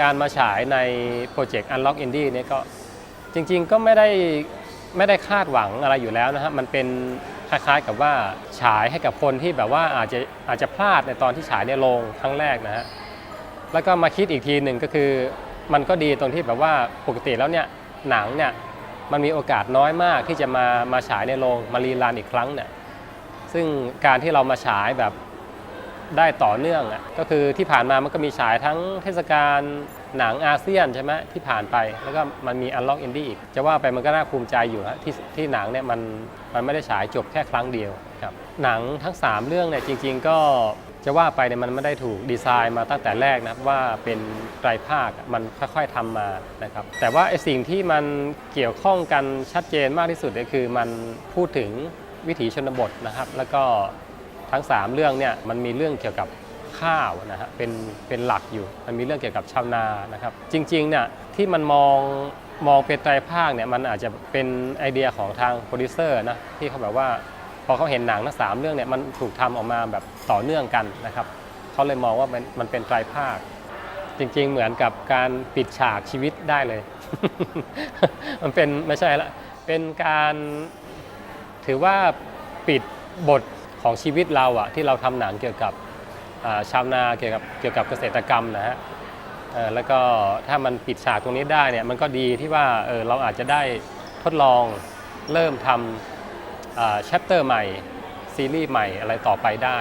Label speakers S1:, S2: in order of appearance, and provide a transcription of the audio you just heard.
S1: การมาฉายในโปรเจกต์ Unlock Indie เนี่ยก็จริงๆก็ไม่ได้ไม่ได้คาดหวังอะไรอยู่แล้วนะฮะมันเป็นคล้ายๆกับว่าฉายให้กับคนที่แบบว่าอาจจะอาจจะพลาดในตอนที่ฉายในโรงครั้งแรกนะฮะแล้วก็มาคิดอีกทีหนึ่งก็คือมันก็ดีตรงที่แบบว่าปกติแล้วเนี่ยหนังเนี่ยมันมีโอกาสน้อยมากที่จะมามาฉายในโรงมารีรันอีกครั้งเนี่ยซึ่งการที่เรามาฉายแบบ ได้ต่อเนื่องอะก็คือที่ผ่านมามันก็มีฉายทั้งเทศกาลหนังอาเซียนใช่ไหมที่ผ่านไป แล้วก็มันมี Unlock Indie อีก จะว่าไปมันก็น่าภูมิใจอยู่ฮะที่ที่หนังเนี่ยมันมันไม่ได้ฉายจบแค่ครั้งเดียวครับหนังทั้ง 3 เรื่องเนี่ยจริง ๆ ก็จะว่าไปเนี่ยมันไม่ได้ถูกดีไซน์มาตั้งแต่แรกนะครับว่าเป็นไตรภาคมันค่อยๆทำมานะครับแต่ว่าไอสิ่งที่มันเกี่ยวข้องกันชัดเจนมากที่สุดก็คือมันพูดถึงวิถีชนบทนะครับ แล้วก็ ทั้ง 3 เรื่องเนี่ยมันมีเรื่องเกี่ยวกับข้าวนะฮะเป็นเป็นหลักอยู่ มันมีเรื่องเกี่ยวกับชาวนานะครับ จริงๆเนี่ยที่มันมองมองเป็นไตรภาคเนี่ยมันอาจจะเป็นไอเดียของทางโปรดิวเซอร์นะที่เขาแบบว่าพอเขาเห็นหนังทั้งสามเรื่องเนี่ยมันถูกทำออกมาแบบต่อเนื่องกันนะครับเขาเลยมองว่ามันมันเป็นไตรภาค จริงๆเหมือนกับการปิดฉากชีวิตได้เลย มันเป็นไม่ใช่ละเป็นการถือว่าปิดบท ของชีวิตเราอะที่เราทำหนังเกี่ยวกับชาวนาเกี่ยวกับเกี่ยวกับเกษตรกรรมนะฮะแล้วก็ถ้ามันปิดฉากตรงนี้ได้เนี่ยมันก็ดีที่ว่าเออเราอาจจะได้ทดลองเริ่มทำแชปเตอร์ใหม่ ซีรีส์ใหม่อะไรต่อไปได้